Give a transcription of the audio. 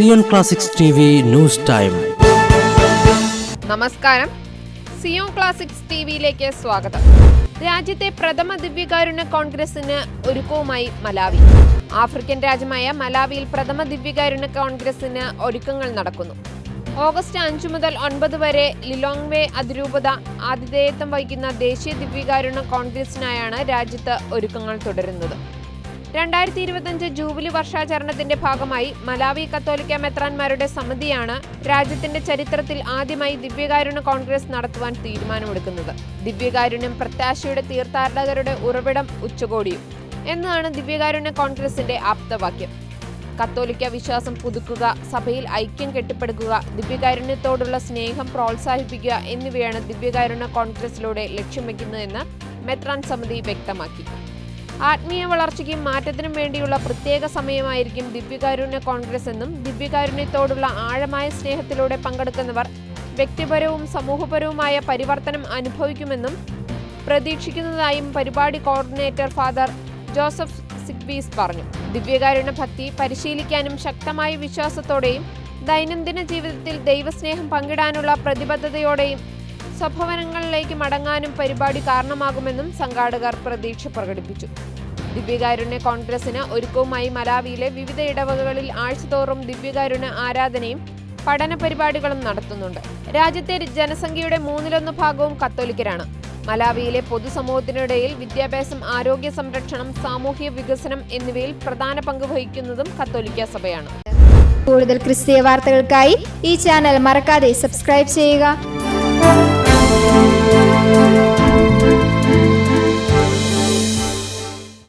Zion classics T news time. നമസ്കാരം. Zion classics T സ്വാഗതം. രാജ്യത്തെ പ്രഥമ ദിവ്യകാരുണ്യ കോൺഗ്രസിന് ഒരുക്കവുമായി മലാവി. ആഫ്രിക്കൻ രാജ്യമായ മലാവിയിൽ പ്രഥമ ദിവ്യകാരുണ്യ കോൺഗ്രസിന് ഒരുക്കങ്ങൾ നടക്കുന്നു. ഓഗസ്റ്റ് അഞ്ചു മുതൽ ഒൻപത് വരെ ലിലോങ്വേ അതിരൂപത ആതിഥേയത്വം വഹിക്കുന്ന ദേശീയ ദിവ്യകാരുണ്യ കോൺഗ്രസിനായാണ് രാജ്യത്ത് ഒരുക്കങ്ങൾ തുടരുന്നത്. രണ്ടായിരത്തി ഇരുപത്തഞ്ച് ജൂബിലി വർഷാചരണത്തിന്റെ ഭാഗമായി മലാവി കത്തോലിക്ക മെത്രാന്മാരുടെ സമിതിയാണ് രാജ്യത്തിന്റെ ചരിത്രത്തിൽ ആദ്യമായി ദിവ്യകാരുണ്യ കോൺഗ്രസ് നടത്തുവാൻ തീരുമാനമെടുക്കുന്നത്. ദിവ്യകാരുണ്യം പ്രത്യാശയുടെ തീർത്ഥാടകരുടെ ഉറവിടം ഉച്ചകോടിയും എന്നാണ് ദിവ്യകാരുണ്യ കോൺഗ്രസിന്റെ ആപ്തവാക്യം. കത്തോലിക്ക വിശ്വാസം പുതുക്കുക സഭയിൽ ഐക്യം കെട്ടിപ്പടുക്കുക ദിവ്യകാരുണ്യത്തോടുള്ള സ്നേഹം പ്രോത്സാഹിപ്പിക്കുക എന്നിവയാണ് ദിവ്യകാരുണ്യ കോൺഗ്രസിലൂടെ ലക്ഷ്യം വയ്ക്കുന്നതെന്ന് മെത്രാൻ സമിതി വ്യക്തമാക്കി. ആത്മീയ വളർച്ചയ്ക്കും മാറ്റത്തിനും വേണ്ടിയുള്ള പ്രത്യേക സമയമായിരിക്കും ദിവ്യകാരുണ്യ കോൺഗ്രസ് എന്നും ദിവ്യകാരുണ്യത്തോടുള്ള ആഴമായ സ്നേഹത്തിലൂടെ പങ്കെടുക്കുന്നവർ വ്യക്തിപരവും സമൂഹപരവുമായ പരിവർത്തനം അനുഭവിക്കുമെന്നും പ്രതീക്ഷിക്കുന്നതായും പരിപാടി കോർഡിനേറ്റർ ഫാദർ ജോസഫ് സിഗ്ബീസ് പറഞ്ഞു. ദിവ്യകാരുണ്യ ഭക്തി പരിശീലിക്കാനും ശക്തമായ വിശ്വാസത്തോടെയും ദൈനംദിന ജീവിതത്തിൽ ദൈവസ്നേഹം പങ്കിടാനുള്ള പ്രതിബദ്ധതയോടെയും സ്വഭവനങ്ങളിലേക്ക് മടങ്ങാനും പരിപാടി കാരണമാകുമെന്നും സംഘാടകർ പ്രതീക്ഷ പ്രകടിപ്പിച്ചു. ദിവ്യകാരുണ്യ കോൺഗ്രസിന് ഒരുക്കവുമായി മലാവിയിലെ വിവിധ ഇടവകകളിൽ ആഴ്ചതോറും ദിവ്യകാരുണ്യ ആരാധനയും പഠന പരിപാടികളും നടത്തുന്നുണ്ട്. രാജ്യത്തെ ജനസംഖ്യയുടെ മൂന്നിലൊന്ന് ഭാഗവും കത്തോലിക്കരാണ്. മലാവിയിലെ പൊതുസമൂഹത്തിനിടയിൽ വിദ്യാഭ്യാസം ആരോഗ്യ സംരക്ഷണം സാമൂഹ്യ വികസനം എന്നിവയിൽ പ്രധാന പങ്ക് വഹിക്കുന്നതും കത്തോലിക്ക സഭയാണ്. കൂടുതൽ ക്രിസ്തീയ വാർത്തകൾക്കായി ഈ ചാനൽ മറക്കാതെ സബ്സ്ക്രൈബ് ചെയ്യുക. Música